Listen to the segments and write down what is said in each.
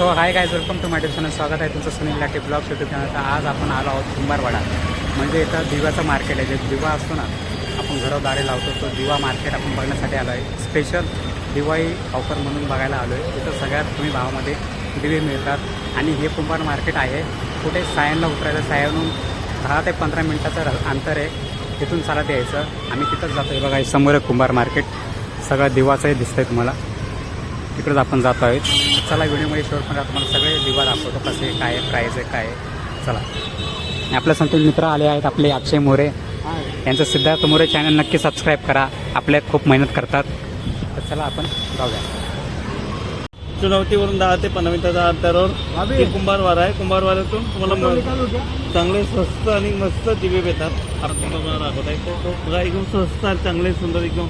So hi guys welcome to my channel स्वागत आहे तुमचं Sunil Late blog YouTube channel आज आपण आलो आहोत कुंभारवाडा. म्हणजे इथं दिव्याचं मार्केट आहे. जे दिवा असतो ना आपण घरोदारी लावतो तो दिवा मार्केट आपण बघण्यासाठी आलो आहे. स्पेशल दिवाळी ऑफर म्हणून बघायला आलो आहे. इथं सगळ्यात कमी भावामध्ये दिवे मिळतात. आणि हे कुंभार मार्केट आहे. कुठे सायनला उतरायचं सायनहून दहा ते पंधरा मिनटाचं र- अंतर आहे. तिथून चालत यायचं. आम्ही तिथंच जातो. आहे बघा समोर कुंभार मार्केट सगळं दिवाचंही आहे तुम्हाला. तिकडंच आपण जातो आहे चला व्हिडिओमध्ये शेवटपर्यंत तुम्हाला सगळे दिवा दाखवतो कसे काय आहे प्राईज आहे काय आहे चला आणि आपल्या संतुल मित्र आले आहेत आपले अक्षय मोरे यांचं सिद्धार्थ मोरे चॅनल नक्की सबस्क्राईब करा आपल्या खूप मेहनत करतात तर चला आपण जाऊया चुनवतीवरून दहा ते पंधरा मिनिटाच्या अंतरावर हे कुंभारवाडा आहे कुंभारवाड्यातून तुम्हाला चांगले स्वस्त आणि मस्त दिवे भेटतात आपण तुम्हाला दाखवत आहे बघा एकदम स्वस्त आणि चांगले सुंदर एकदम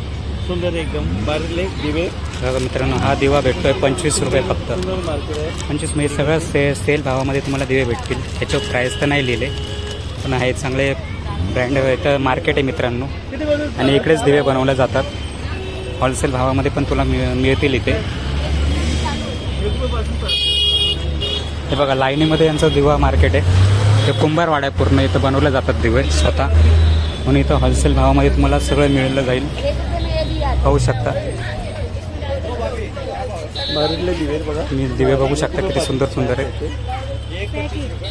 सुंदर एकदम. बारीले दिवे. बघा मित्रांनो हा दिवा भेटतोय पंचवीस रुपये फक्त. सुंदर मार्केट आहे. पंचवीस म्हणजे सगळं से सेल भावामध्ये तुम्हाला दिवे भेटतील. त्याच्यावर प्राईस तर नाही लिहिले पण आहे चांगले ब्रँड इथं मार्केट आहे मित्रांनो. आणि इकडेच दिवे बनवले जातात. होलसेल भावामध्ये पण तुला मिळ मिळतील इथे. हे बघा लाईनीमध्ये यांचं दिवा मार्केट आहे. हे कुंभारवाडा पूर्ण. इथं बनवले जातात दिवे स्वतः. म्हणून इथं होलसेल भावामध्ये तुम्हाला सगळं मिळलं जाईल. पाहू शकता. बघा. दिवे बघू शकता किती सुंदर सुंदर आहे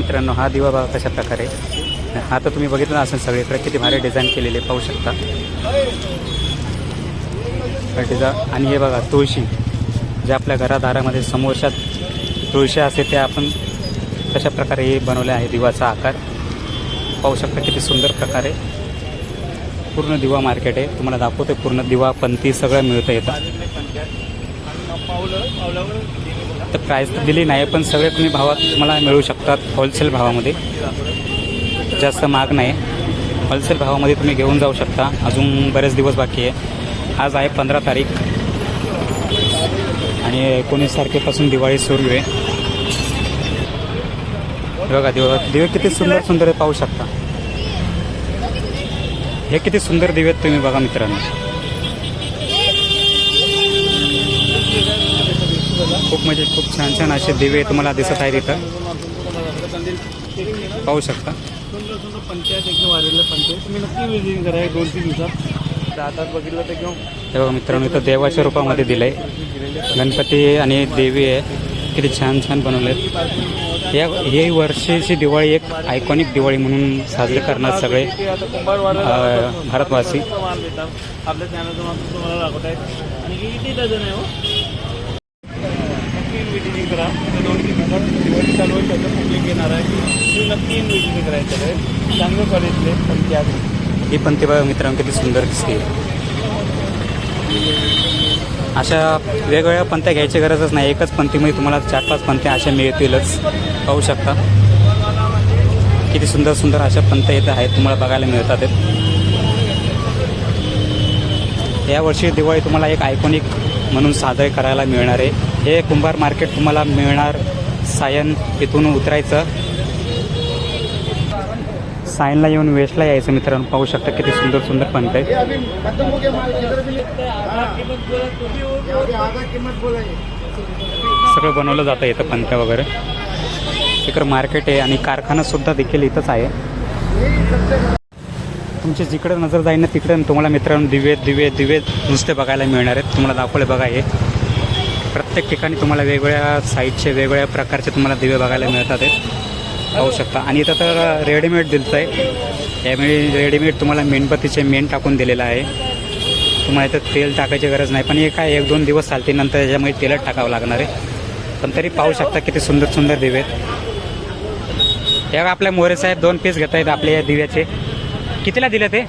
मित्रांनो हा दिवा बघा कशा प्रकारे. हा तर तुम्ही बघितलं असेल सगळीकडे किती भारी डिझाईन केलेले पाहू शकता. डिझाईन आणि हे बघा तुळशी. जे आपल्या घरादारामध्ये समोरच्या तुळशी असते त्या आपण कशा प्रकारे हे बनवले आहे दिवाचा आकार. पाहू शकता किती सुंदर प्रकारे. पूर्ण दिवा मार्केट आहे. तुम्हाला दाखवते पूर्ण दिवा पंती सगळं मिळतं येतं तर प्राईस तर दिली नाही पण सगळे तुम्ही भावात तुम्हाला मिळू शकतात होलसेल भावामध्ये. जास्त महाग नाही. होलसेल भावामध्ये तुम्ही घेऊन जाऊ शकता. अजून बरेच दिवस बाकी आहे. आज आहे पंधरा तारीख. आणि एकोणीस तारखेपासून दिवाळी सुरू आहे. बघा दिवा दिवे किती सुंदर सुंदर आहे पाहू शकता. हे किती सुंदर दिवे तुम्ही बघा मित्रांनो. खूप म्हणजे खूप छान छान असे दिवे तुम्हाला दिसत आहेत इथं. पाहू शकता. सुंदर सुंदर पंचायत एकदम वाढलेलं पंचायत तुम्ही नक्की विजिट करा दोन तीन दिवसात आता बघितलं तर एकदम तेव्हा मित्रांनो इथं देवाच्या रूपामध्ये दिलंय. गणपती आणि देवी आहे. किती छान छान बनवलेत. या हे वर्षीची दिवाळी एक आयकॉनिक दिवाळी म्हणून साजरी करणार सगळे भारतवासी. आपल्या चॅनलचं तुम्हाला दाखवत आहे. आणि किती डझन आहे हो? हो करा आता दोन तीन दिवसात दिवाळी चालू आहे त्याचं पब्लिक येणार आहे तुम्ही नक्की विजिटिंग करायचं आहे चांगलं कॉलेजले पण त्या हे पण ते बघा मित्रांनो किती सुंदर दिसते. अशा वेगवेगळ्या पंत्या घ्यायची गरजच नाही. एकच पंथीमध्ये म्हणजे तुम्हाला चार पाच पंथ्या अशा मिळतीलच. पाहू शकता. किती सुंदर सुंदर अशा पंथ्या येत आहेत तुम्हाला बघायला मिळतात. यावर्षी दिवाळी तुम्हाला एक आयकॉनिक म्हणून साजरे करायला मिळणार आहे. हे कुंभार मार्केट तुम्हाला मिळणार. सायन इथून उतरायचं. सायनला येऊन वेस्टला यायचं मित्रांनो. पाहू शकता किती सुंदर सुंदर पंत आहे. सगळं बनवलं जातं इथं पंत्या वगैरे. इकडं मार्केट आहे आणि कारखाना सुद्धा देखील इथंच आहे. तुमची जिकडे नजर जाईल ना तिकडे तुम्हाला मित्रांनो दिवे दिवे दिवे नुसते बघायला मिळणार आहेत. तुम्हाला दाखवले बघा हे. प्रत्येक ठिकाणी तुम्हाला वेगवेगळ्या साईजचे वेगवेगळ्या प्रकारचे तुम्हाला दिवे बघायला मिळतात आहेत पाहू शकता. आणि इथं तर रेडीमेड दिलं आहे त्यामुळे रेडीमेड तुम्हाला मेणबत्तीचे मेण टाकून दिलेलं आहे. तुम्हाला इथं तेल टाकायची गरज नाही. पण हे काय एक दोन दिवस चालते नंतर याच्यामुळे तेलच टाकावं लागणार आहे. पण तरी पाहू शकता किती सुंदर सुंदर दिवे आहेत. या आपल्या मोरे साहेब दोन पीस घेत आहेत आपल्या या दिव्याचे. कितीला दिलं ते?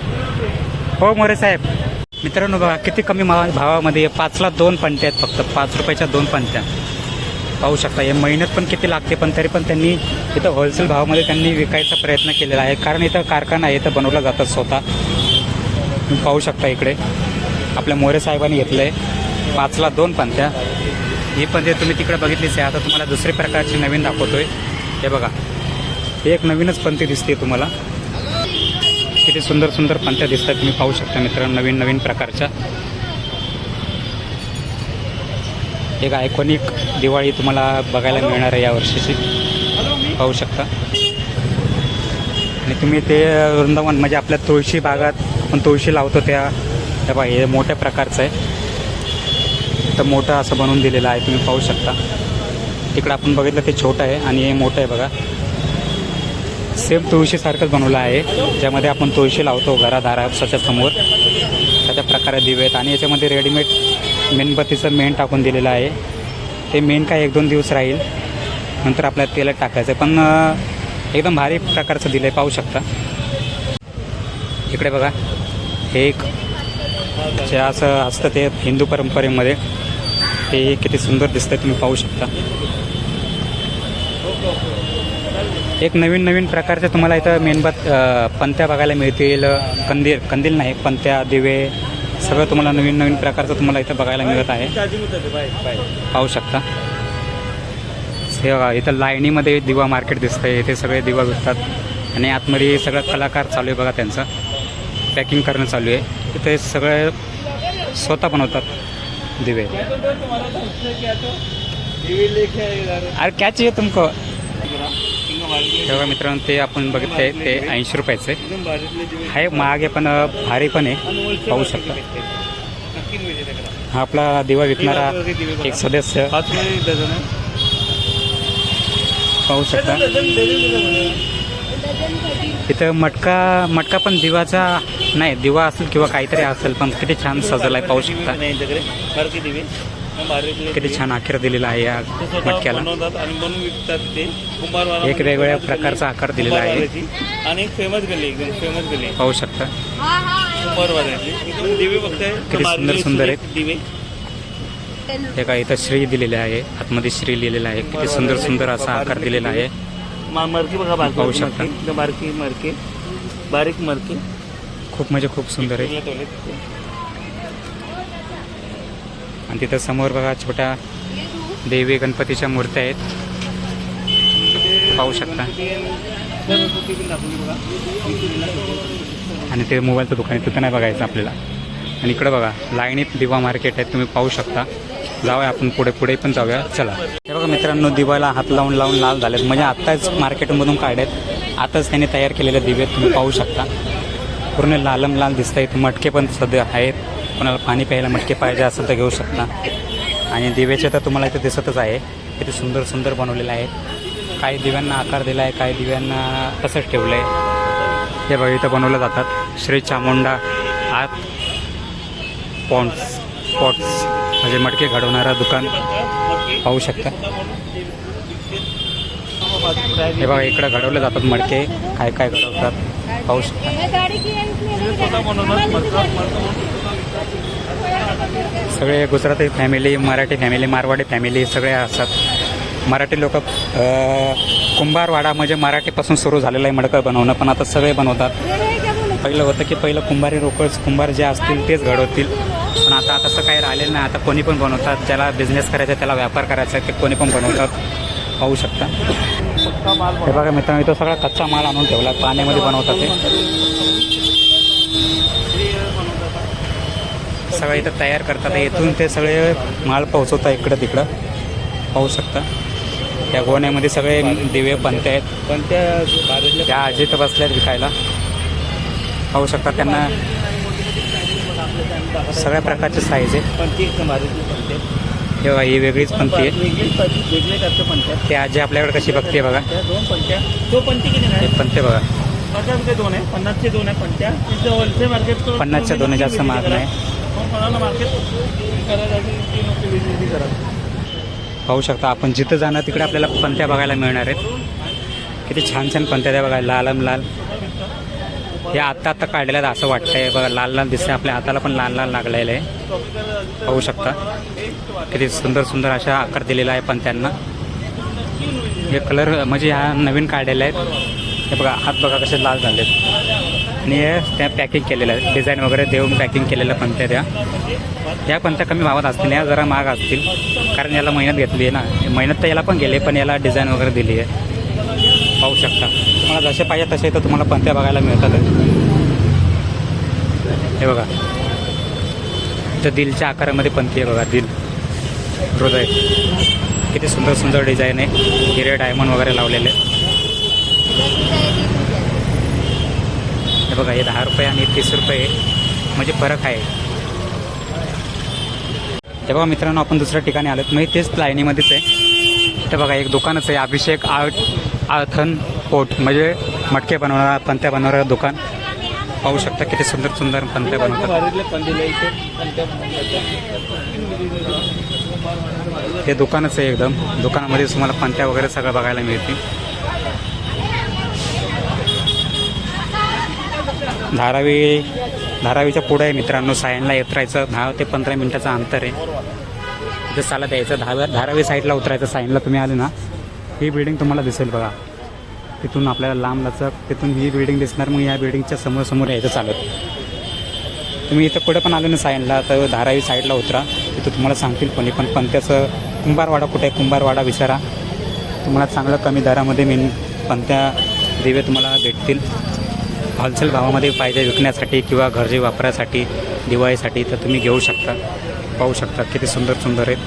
हो मोरे साहेब. मित्रांनो बघा किती कमी मा भावामध्ये पाचला दोन पंट्या आहेत फक्त. पाच रुपयाच्या दोन पंट्या पाहू शकता हे मेहनत पण किती लागते पण तरी पण त्यांनी इथं होलसेल भावामध्ये त्यांनी विकायचा प्रयत्न केलेला आहे. कारण इथं कारखाना आहे इथं बनवलं जातं स्वतः. तुम्ही पाहू शकता इकडे. आपल्या मोरे साहेबांनी घेतलं आहे पाचला दोन पंथ्या ही पंथ्या तुम्ही तिकडे बघितलीच आहे. आता तुम्हाला दुसरे प्रकारची नवीन दाखवतोय. हे बघा. एक नवीनच पंथी दिसते तुम्हाला. किती सुंदर सुंदर पंथ्या दिसतात तुम्ही पाहू शकता मित्रांनो नवीन नवीन प्रकारच्या. एक आयकॉनिक दिवाळी तुम्हाला बघायला मिळणार आहे या वर्षीची. पाहू शकता. आणि तुम्ही ते वृंदावन म्हणजे आपल्या तुळशी बागात पण तुळशी लावतो त्या त्या बघा हे मोठ्या प्रकारचं आहे. तर मोठं असं बनवून दिलेलं आहे तुम्ही पाहू शकता. तिकडं आपण बघितलं ते छोटं आहे आणि हे मोठं आहे बघा. सेम तुळशीसारखंच बनवलं आहे. ज्यामध्ये आपण तुळशी लावतो घरादाराच्या समोर. त्याच्या प्रकारे दिवे आहेत. आणि याच्यामध्ये रेडीमेड मेणबत्तीचं मेण टाकून दिलेलं आहे. ते मेण काय एक दोन दिवस राहील. नंतर आपल्याला तेलात टाकायचं आहे. पण एकदम भारी प्रकारचं दिलं आहे पाहू शकता. इकडे बघा. हे एक जे असं असतं ते हिंदू परंपरेमध्ये. ते किती सुंदर दिसतं तुम्ही पाहू शकता. एक नवीन नवीन प्रकारच्या तुम्हाला इथं मेणबत पंत्या बघायला मिळतील. कंदील कंदील नाही पंत्या दिवे सगळं तुम्हाला नवीन नवीन प्रकारचं तुम्हाला इथं बघायला मिळत आहे. पाहू शकता. हे बघा इथं लाईनीमध्ये दिवा मार्केट दिसतंय इथे सगळे दिवा विकतात. आणि आतमध्ये सगळं कलाकार चालू आहे बघा त्यांचं. पॅकिंग करणं चालू आहे. इथे सगळे स्वतः बनवतात दिवे. अरे कॅच आहे तुमको तेव्हा मित्रांनो ते आपण बघितले ते ऐंशी रुपयाचे आहे. महाग आहे पण भारी पण आहे. पाहू शकता. हा आपला दिवा विकणारा एक सदस्य. पाहू शकता. इथं मटका मटका पण दिवाचा नाही दिवा असेल किंवा काहीतरी असेल पण किती छान सजवला आहे पाहू शकता. किती. छान आकार दिलेला आहे या मटक्याला आणि बनवून विकतात ते कुंभारवाला एक वेगवेगळ्या प्रकारचा आकार दिलेला आहे. आणि एक फेमस गल्ली एकदम फेमस गल्ली आहे. पाहू शकता कुंभारवाल्याची दिवे बघताय किती सुंदर सुंदर आहेत. दिवे हे का इथं श्री दिलेले आहे आतमध्ये श्री लिहिलेलं आहे किती सुंदर सुंदर असा आकार दिलेला आहे मरकी बघा बारकी पाहू. शकता. बारकी मरके बारीक मरके खूप म्हणजे खूप सुंदर आहे. आणि तिथं समोर बघा छोट्या देवी गणपतीच्या मूर्त्या आहेत. पाहू शकता. आणि ते मोबाईलचं दुकान आहे तिथं नाही बघायचं आपल्याला. आणि इकडं बघा लाईनीत दिवा मार्केट आहे तुम्ही पाहू शकता. जाऊया आपण पुढे पुढे पण जाऊया. चला. हे बघा मित्रांनो दिवाला हात लावून लावून लाल झालेत. म्हणजे आत्ताच मार्केटमधून काढलेत. आताच त्यांनी तयार केलेले दिवे तुम्ही पाहू शकता. पूर्ण लालम लाल दिसत आहेत मटके पण सध्या आहेत. कोणाला पाणी प्यायला मटके पाहिजे असेल तर घेऊ शकता. आणि दिव्याचे तर तुम्हाला इथे दिसतच आहे. किती सुंदर सुंदर बनवलेलं आहे काही दिव्यांना आकार दिला आहे काही दिव्यांना तसंच ठेवलं आहे हे बघा इथं बनवलं जातात. श्री चामुंडा आत पॉन्ड्स पॉट्स म्हणजे मटके घडवणारं दुकान. पाहू शकता. हे बघा इकडं घडवले जातात मडके काय काय घडवतात? पाहू शकता. सगळे Gujarati family Marathi family Marwari family सगळे असतात. मराठी लोक कुंभारवाडा म्हणजे मराठीपासून सुरू झालेलं आहे मडकं बनवणं पण आता सगळे बनवतात. पहिलं होतं की पहिलं कुंभारी लोक कुंभार जे असतील तेच घडवतील. पण आता तसं काही राहिलेलं नाही. आता कोणी पण बनवतात. ज्याला बिझनेस करायचा आहे, त्याला व्यापार करायचा ते कोणी पण बनवतात. पाहू शकता. हे बघा मित्रांनो इथं सगळा कच्चा माल आणून ठेवला. पाण्यामध्ये बनवतात ते. सगळं इथं तयार करतात. इथून ते सगळे माल पोहोचवतात इकडं तिकडं. पाहू शकता. त्या गोण्यामध्ये सगळे दिवे बनते आहेत. पण त्या आजी तर बसल्यात विकायला. पाहू शकता त्यांना सगळ्या प्रकारचे साईज आहे आहे. हे वेगळीच पंथी आहे. ते आजी आपल्याकडे कशी बघते बघा. हे पंथी बघा. रुपये दोन आहे. पन्नासच्या दोन आहे, जास्त महाग नाही. कोणाला मार्केट. ती पाहू शकता आपण जिथं जाणार तिकडे आपल्याला पंत्या बघायला मिळणार आहेत. किती छान छान पंत्या त्या बघायला लालम लाल. हे आत्ता आत्ता काढलेलं असं वाटतंय. बघा लाल लाल दिसतंय. आपल्या हाताला पण लाल लाल लागलेलं आहे. पाहू शकता. किती सुंदर सुंदर अशा आकार दिलेला आहे पंत्यांना. हे कलर म्हणजे ह्या नवीन काढलेले आहेत. हे बघा हात बघा कसे लाल झालेत. आणि त्या पॅकिंग केलेलं डिझाईन वगैरे देऊन पॅकिंग केलेल्या पंत्या त्या. या पंत्या कमी भावात असतील या जरा महाग असतील. कारण याला मेहनत घेतली आहे ना. मेहनत तर याला पण गेली पण याला डिझाईन वगैरे दिली आहे. पाहू शकता. तुम्हाला जसे पाहिजे तसे तर तुम्हाला पंत्या बघायला मिळतात. हे बघा. तर दिलच्या आकारामध्ये पंथी आहे बघा दिल. हृदय. किती सुंदर सुंदर डिझाईन आहे. हिरे डायमंड वगैरे लावलेले. हे बघा हे दहा रुपये आणि तीस रुपये म्हणजे फरक आहे. हे बघा मित्रांनो आपण दुसऱ्या ठिकाणी आलो मग तेच लाईनीमध्येच आहे. ते बघा एक दुकानच आहे अभिषेक आर्ट आर्थन पोट म्हणजे मटके बनवणारा पंत्या बनवणारं दुकान. पाहू शकता किती सुंदर सुंदर पंत्या बनवतात. हे दुकानच आहे एकदम. दुकानामध्ये तुम्हाला पंत्या वगैरे सगळं बघायला मिळतील. धारावी धारावीच्या पुढं आहे मित्रांनो सायनला उतरायचं दहा ते पंधरा मिनिटाचं अंतर आहे. तिथे साला यायचं दहाव्या धारावी साईडला उतरायचं सायनला तुम्ही आले ना ही बिल्डिंग तुम्हाला दिसेल बघा. तिथून आपल्याला लांब लचक तिथून ही बिल्डिंग दिसणार मग या बिल्डिंगच्या समोर समोर यायचं चालत. तुम्ही इथं कुठं पण आले ना सायनला तर धारावी साईडला उतरा. तिथं तुम्हाला सांगतील कोणी पण पंत्याचं कुंभारवाडा कुठे आहे? कुंभारवाडा विचारा. तुम्हाला चांगलं कमी दरामध्ये मेन पंत्या दिवे तुम्हाला भेटतील. होलसेल भावामध्ये पाहिजे विकण्यासाठी किंवा घरचे वापरासाठी दिवाळीसाठी तर तुम्ही घेऊ शकता. पाहू शकता किती सुंदर सुंदर आहेत.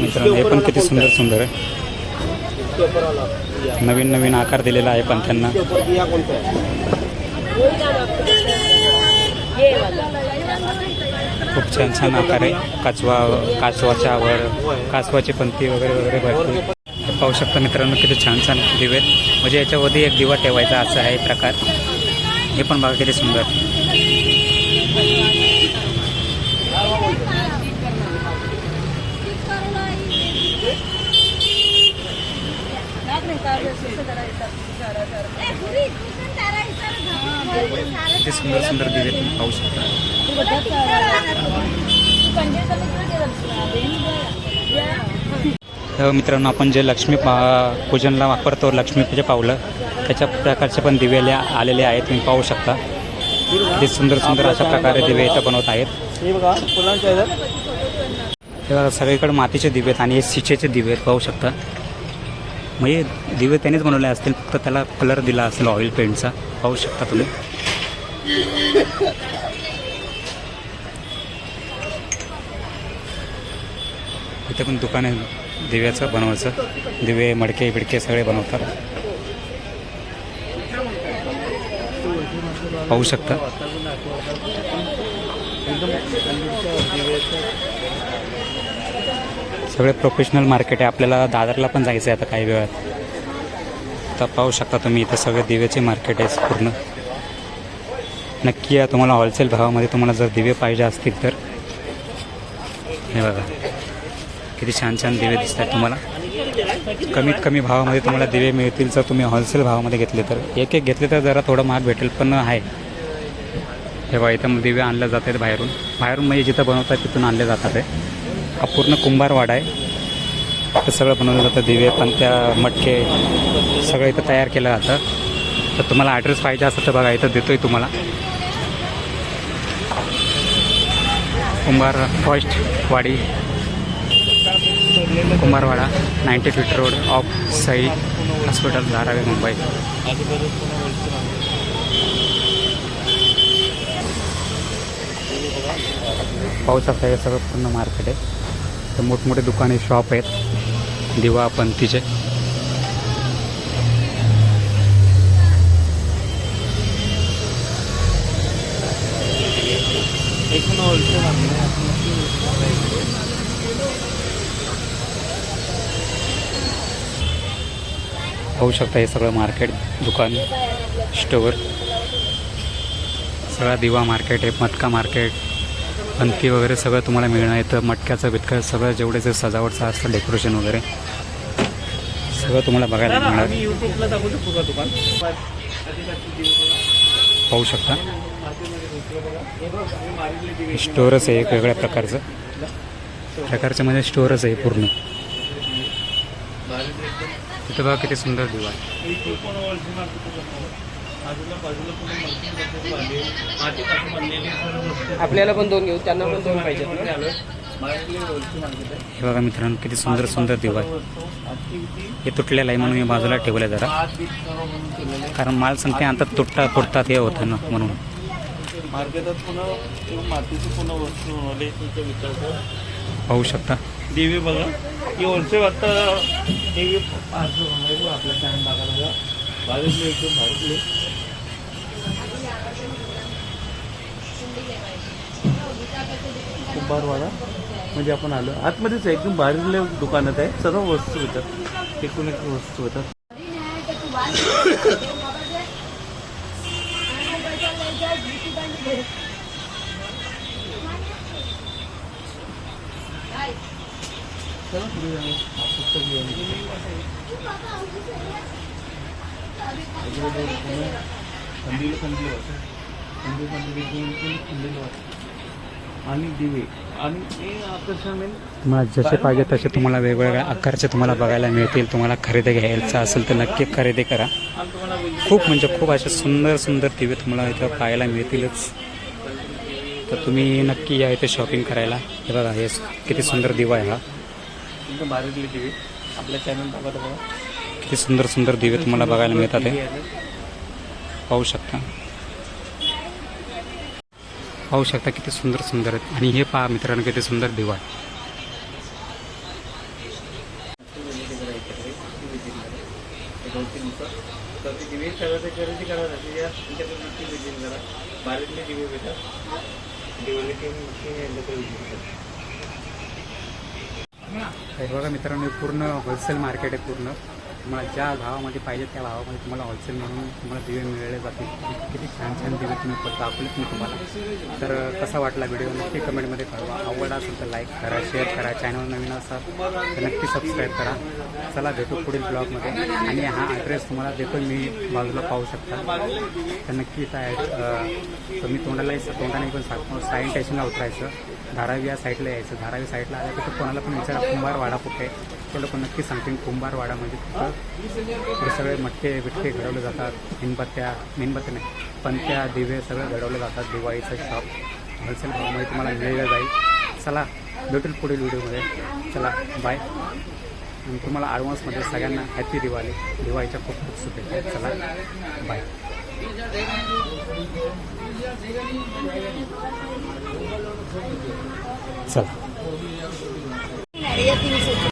मित्रांनो हे पण किती सुंदर सुंदर आहे. नवीन नवीन आकार दिलेला आहे पण त्यांना. खूप छान छान आकार आहे. काचवा काचवाच्या वर काचवाची पंथी वगैरे वगैरे भरपूर. पाहू शकता मित्रांनो किती छान छान दिवे आहेत. म्हणजे याच्यामध्ये एक दिवा ठेवायचा असा आहे प्रकार. हे पण बघा किती सुंदर. किती सुंदर सुंदर दिवे तुम्ही पाहू शकता. मित्रांनो आपण जे लक्ष्मी पूजनला वापरतो लक्ष्मीचे पावलं त्याच्या प्रकारचे पण दिवे आले- आलेले आहेत तुम्ही पाहू शकता. किती सुंदर सुंदर अशा प्रकारे दिवे इथं बनवत आहेत. हे तेव्हा सगळीकडे मातीचे दिवे आहेत आणि हे शिचेचे दिवे आहेत पाहू शकता. म्हणजे दिवे त्यानेच बनवले असतील फक्त त्याला कलर दिला असेल ऑइल पेंटचा पाहू शकता तुम्ही. इथे पण दुकान आहे दिव्याचं बनवायचं. दिवे मडके बिडके सगळे बनवतात. पाहू शकता. सगळे प्रोफेशनल मार्केट आहे. आपल्याला दादरला पण जायचं आहे आता काही वेळात. तर पाहू शकता तुम्ही इथं सगळे दिव्याचे मार्केट आहे पूर्ण. नक्की या तुम्हाला होलसेल भावामध्ये तुम्हाला जर दिवे पाहिजे असतील तर. हे बघा. किती छान छान दिवे दिसत आहेत तुम्हाला. कमीत कमी भावामध्ये तुम्हाला दिवे मिळतील जर तुम्ही होलसेल भावामध्ये घेतले तर. एक एक घेतले तर जरा थोडं महाग भेटेल पण आहे. हे बघा इथं दिवे आणले जात आहेत बाहेरून. बाहेरून म्हणजे जिथं बनवतात तिथून आणले जातात आहे हा पूर्ण कुंभारवाडा आहे. इथं सगळं बनवलं जातं दिवे पण त्या मटके सगळं इथं तयार केलं जातं. तर तुम्हाला ॲड्रेस पाहिजे असं तर बघा इथं देतोय तुम्हाला. कुंभार फॉस्ट वाडी Kumbharwada ninety feet road off Sai hospital Dharavi Mumbai. पाऊस शकता हे सगळं पूर्ण मार्केट आहे. तर मोठमोठे दुकाने शॉप आहेत. दिवा पंथीचे एकूण होलसेल पाहू शकता हे सगळं मार्केट दुकान स्टोअर. सगळा दिवा मार्केट आहे मटका मार्केट पंथी वगैरे सगळं तुम्हाला मिळणार. इथं मटक्याचं बिटक्या सगळं जेवढे जे सजावटचं असतं डेकोरेशन वगैरे सगळं तुम्हाला बघायला मिळणार. पाहू शकता. स्टोअरच आहे एक वेगळ्या प्रकारचं. प्रकारचं म्हणजे स्टोअरच आहे पूर्ण. तिथे बघा किती सुंदर दिवा आहे. इथे आपल्याला पण दोन घेऊ त्यांना पण दोन आहे हे बघा मित्रांनो किती सुंदर सुंदर दिवा आहे. हे तुटलेलं आहे म्हणून मी बाजूला ठेवलं जरा. कारण माल संख्या आता तुटता फुटतात हे होतं ना म्हणून. मार्केटात पुन्हा मातीची पुन्हा वस्तू पाहू शकता. देवी बघा. ही होलसेल आता देवी पाचशे बनवायचं आपल्या टाइम बघायला बावीसले एकदम भारतले कुंभारवाडा म्हणजे आपण आलो. आतमध्येच एकदम बाहेरले दुकानात आहे. सर्व वस्तू होतात एकूण एक वस्तू होतात चला पुढे वाटते वाटते आणि दिवे. आणि हे आकर्षण तुम्हाला जसे पाहिजे तसे तुम्हाला वेगवेगळ्या आकारचे तुम्हाला बघायला मिळतील. तुम्हाला खरेदी घ्यायचं असेल तर नक्की खरेदी करा. खूप म्हणजे खूप असे सुंदर सुंदर दिवे तुम्हाला इथं पाहायला मिळतीलच. तर तुम्ही नक्की या इथे शॉपिंग करायला. हे बघा हे किती सुंदर दिवा आहे हा. एकदम भारीतले दिवे आपल्या चॅनल बघा तर बघा किती सुंदर सुंदर दिवे तुम्हाला बघायला मिळतात हे. पाहू शकता. पाहू शकता किती सुंदर सुंदर आहेत. आणि हे पहा मित्रांनो किती सुंदर दिवा आहे. खरेदी करा दिवे दिवाळी तर हे बघा मित्रांनो पूर्ण होलसेल मार्केट आहे पूर्ण. तुम्हाला ज्या भावामध्ये पाहिजे त्या भावामध्ये तुम्हाला होलसेल म्हणून तुम्हाला दिवे मिळले जातील. किती- छान छान दिवे तुम्ही दाखवलेत मी तुम्हाला. तर कसा वाटला व्हिडिओ नक्की कमेंटमध्ये कळवा. आवड असेल तर लाईक करा शेअर करा. चॅनल नवीन असाल तर नक्की सबस्क्राईब करा. चला भेटू पुढील ब्लॉगमध्ये आणि हा ॲड्रेस तुम्हाला देतो मी बाजूला पाहू शकता. तर नक्की काय तुम्ही अं, तर मी तोंडालाही तोंडाने पण सांगतो. साईन स्टेशनला उतरायचं. धारावी या साईडला यायचं. धारावी साईडला आलं तिथं कोणाला पण विचारा कुंभारवाडा कुठे? आहे ते लोक नक्की सांगतील. कुंभारवाडा म्हणजे तिथं हे सगळे मटके बिटके घडवले जातात. मेणबत्त्या मेणबत्त्या नाही पंत्या दिवे सगळे घडवले जातात. दिवाळीचं शॉप होलसेल भावामध्ये तुम्हाला मिळलं जाईल. चला भेटेल पुढील व्हिडिओमध्ये. चला बाय आणि तुम्हाला ॲडव्हान्समध्ये सगळ्यांना हॅपी दिवाळी. दिवाळीच्या खूप खूप शुभेच्छा. चला बाय चला.